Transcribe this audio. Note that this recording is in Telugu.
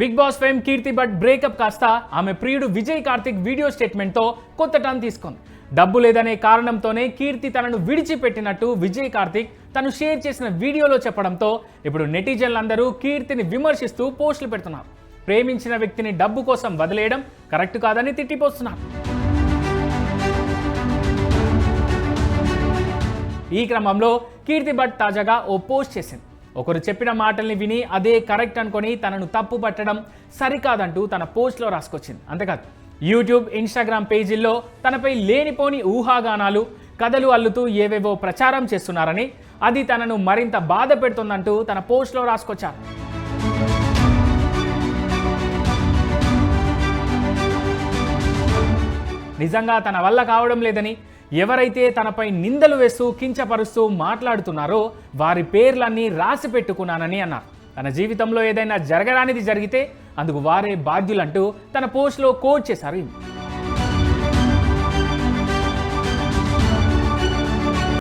Bigg Boss fame Keerthi Bhat breakup కాస్త ఆమె ప్రియుడు విజయ్ కార్తిక్ వీడియో స్టేట్మెంట్తో కొత్త టర్న్ తీసుకుంది. డబ్బు లేదనే కారణంతోనే కీర్తి తనను విడిచిపెట్టినట్టు విజయ్ కార్తిక్ తను షేర్ చేసిన వీడియోలో చెప్పడంతో ఇప్పుడు నెటిజన్లందరూ కీర్తిని విమర్శిస్తూ పోస్టులు పెడుతున్నారు. ప్రేమించిన వ్యక్తిని డబ్బు కోసం వదిలేయడం కరెక్ట్ కాదని తిట్టిపోస్తున్నారు. ఈ క్రమంలో కీర్తి భట్ తాజాగా ఓ పోస్ట్ చేసింది. ఒకరు చెప్పిన మాటల్ని విని అదే కరెక్ట్ అనుకొని తనను తప్పు పట్టడం సరికాదంటూ తన పోస్ట్లో రాసుకొచ్చింది. అంతేకాదు యూట్యూబ్ ఇన్స్టాగ్రామ్ పేజీల్లో తనపై లేనిపోని ఊహాగానాలు కథలు అల్లుతూ ఏవేవో ప్రచారం చేస్తున్నారని అది తనను మరింత బాధ పెడుతుందంటూ తన పోస్ట్లో రాసుకొచ్చారు. నిజంగా తన వల్ల కావడం లేదని ఎవరైతే తనపై నిందలు వేస్తూ కించపరుస్తూ మాట్లాడుతున్నారో వారి పేర్లన్నీ రాసి పెట్టుకున్నానని అన్నారు. తన జీవితంలో ఏదైనా జరగరానిది జరిగితే అందుకు వారే బాధ్యులంటూ తన పోస్ట్లో కోట్ చేశారు